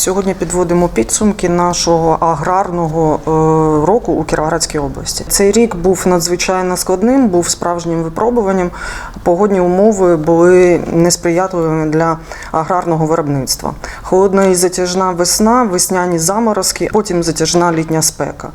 Сьогодні підводимо підсумки нашого аграрного е, року у Кіровоградській області. Цей рік був надзвичайно складним, був справжнім випробуванням. Погодні умови були несприятливими для аграрного виробництва. Холодна і затяжна весна, весняні заморозки, потім затяжна літня спека.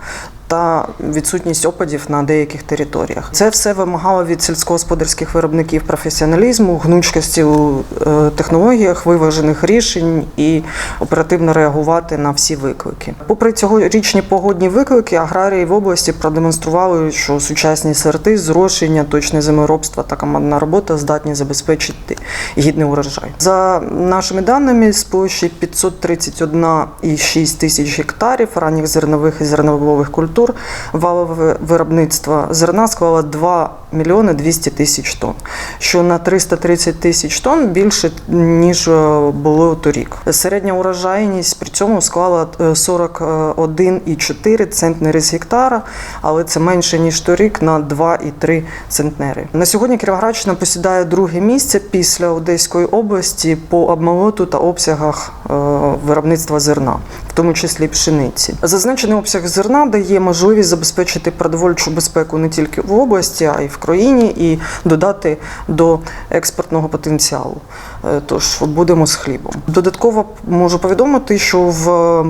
Та відсутність опадів на деяких територіях. Це все вимагало від сільськогосподарських виробників професіоналізму, гнучкості у е, технологіях, виважених рішень і оперативно реагувати на всі виклики. Попри цьогорічні погодні виклики, аграрії в області продемонстрували, що сучасні сорти, зрошення, точне землеробство та командна робота здатні забезпечити гідний урожай. За нашими даними, з площі 531,6 тисяч гектарів ранніх зернових і зернових культур валове виробництво зерна склало 2 мільйони 200 тисяч тонн, що на 330 тисяч тонн більше ніж е, було торік. Середня урожайність при цьому склала е, 41,4 центнери з гектара, але це менше ніж торік на 2,3 центнери. На сьогодні Кіровоградщина посідає друге місце після Одеської області по обмолоту та обсягах е, виробництва зерна, тому числі пшениці. Зазначений обсяг зерна дає можливість забезпечити продовольчу безпеку не тільки в області, а й в країні, і додати до експортного потенціалу. Е, Тож будемо з хлібом. Додатково можу повідомити, що в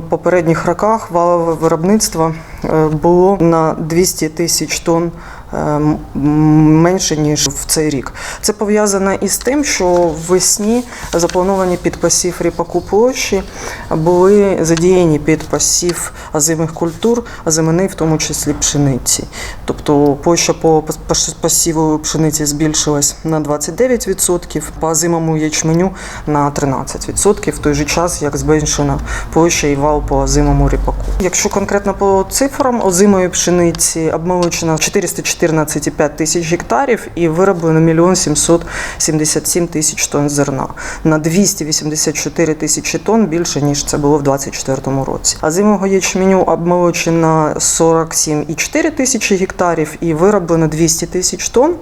попередніх роках валове виробництво е, було на 200 тисяч тонн менше ніж в цей рік. Це пов'язано із тим, що весні заплановані під посів ріпаку площі були задіяні під посів озимих культур, озимини, в тому числі пшениці. Тобто площа по пос- посіву пшениці збільшилась на 29%, по озимому ячменю на 13%, в той же час як зменшена площа і вал по озимому ріпаку. Якщо конкретно по цифрам, озимої пшениці обмолочено 414,5 тисяч гектарів і вироблено 1 777 тисяч тонн зерна на 284 тисячі тонн більше ніж це було в 2024 році. Озимого ячменю обмолочено 47,4 тисячі гектарів і вироблено 200 тисяч тонн.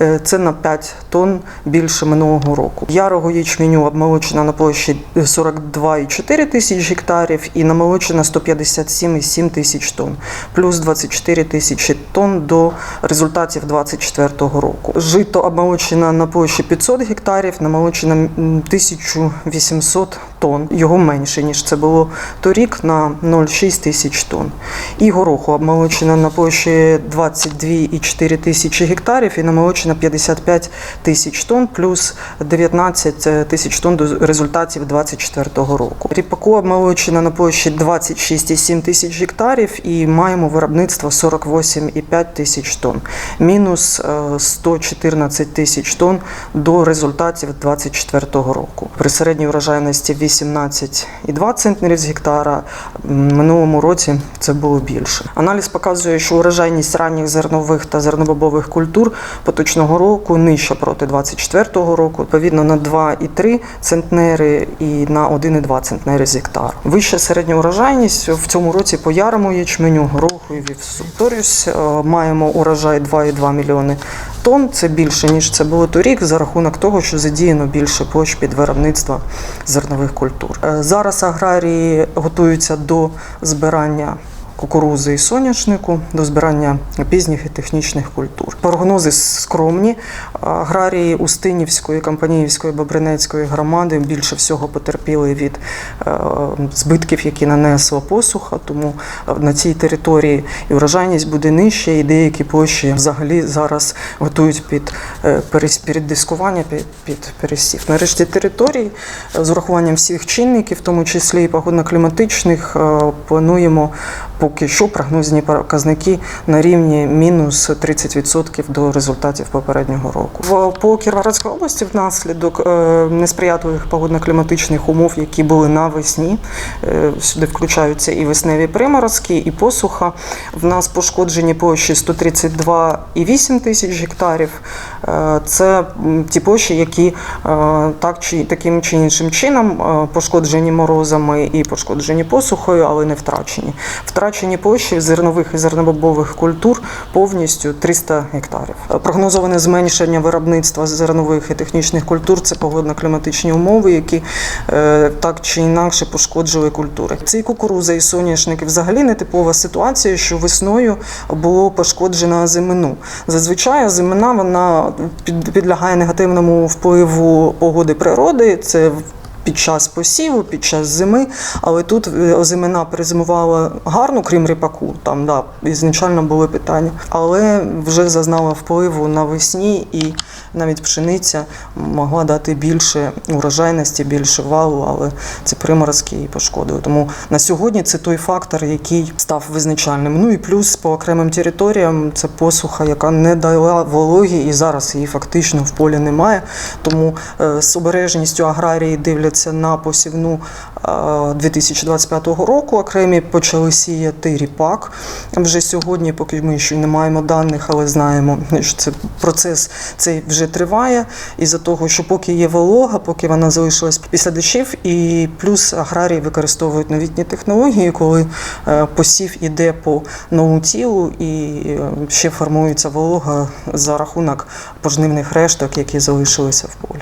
Е, Це на 5 тонн більше минулого року. Ярого ячменю обмолочено на площі 42,4 тисяч гектарів і намолочено 157,7 тисяч тонн, плюс 24 тисячі тонн до результатів 2024 року. Жито обмолочено на площі 500 гектарів, намолочено м, 1800 тонн. Його менше, ніж це було торік на 0,6 тисяч тонн. І гороху обмолочено на площі 22,4 тисячі гектарів і намолочено 55 тисяч тонн, плюс 19 тисяч тонн до результатів 2024 року. Ріпаку обмолочено на площі 26,7 тисяч гектарів і маємо виробництво 48,5 тисяч тонн, мінус е, 114 тисяч тонн до результатів 2024 року. При середній урожайності 18,2 центнерів з гектара минулому році це було більше. Аналіз показує, що урожайність ранніх зернових та зернобобових культур поточного року нижча проти 2024 року, відповідно на 2,3 центнери і на 1,2 центнери з гектару. Вища середня урожайність в цьому році по ярому ячменю, гороху і вівсу. Торюсь, е, маємо урожай 2,2 мільйони тонн. Це більше ніж це було торік, за рахунок того, що задіяно більше площ під виробництво зернових культур. Е, Зараз аграрії готуються до збирання. Кукурузи і соняшнику до збирання пізніх і технічних культур. Прогнози скромні. Аграрії Устинівської, Кампаніївської, Бобринецької громади більше всього потерпіли від е, збитків, які нанесла посуха. Тому е, на цій території і врожайність буде нижча, і деякі площі взагалі зараз готують під е, переддискування, під, під пересів. Нарешті території з урахуванням всіх чинників, в тому числі і погодно-кліматичних, плануємо поки що прогнозні показники на рівні мінус 30% до результатів попереднього року. По Кіровоградській області внаслідок е, несприятливих погодно-кліматичних умов, які були навесні, е, сюди включаються і весневі приморозки, і посуха. В нас пошкоджені площі 132,8 тисяч гектарів, Е, Це ті площі, які так чи таким чи іншим чином пошкоджені морозами і пошкоджені посухою, але не втрачені. Втрачені площі зернових і зернобобових культур повністю 300 гектарів. Прогнозоване зменшення виробництва зернових і технічних культур це погодно-кліматичні умови, які е, так чи інакше пошкоджили культури. Це і кукуруза, і соняшники. Взагалі не типова ситуація, що весною було пошкоджено озимину. Зазвичай озимина вона підлягає негативному впливу погоди природи. Це під час посіву, під час зими, але тут е, озимина перезимувала гарно, крім ріпаку. Там да, ізначально були питання, але вже зазнала впливу навесні, і навіть пшениця могла дати більше урожайності, більше валу, але це приморозки її пошкодили. Тому на сьогодні це той фактор, який став визначальним. Ну і плюс по окремим територіям це посуха, яка не дала вологі, і зараз її фактично в полі немає. Тому е, з обережністю аграрії дивляться на посівну е, 2025 року. Окремі почали сіяти ріпак. Вже сьогодні, поки ми ще не маємо даних, але знаємо, що це процес цей вже триває. Із-за того, що поки є волога, поки вона залишилась після дощів, і плюс аграрії використовують новітні технології, коли е, посів іде по ноутілу і е, ще формується волога за рахунок пожнивних решток, які залишилися в полі.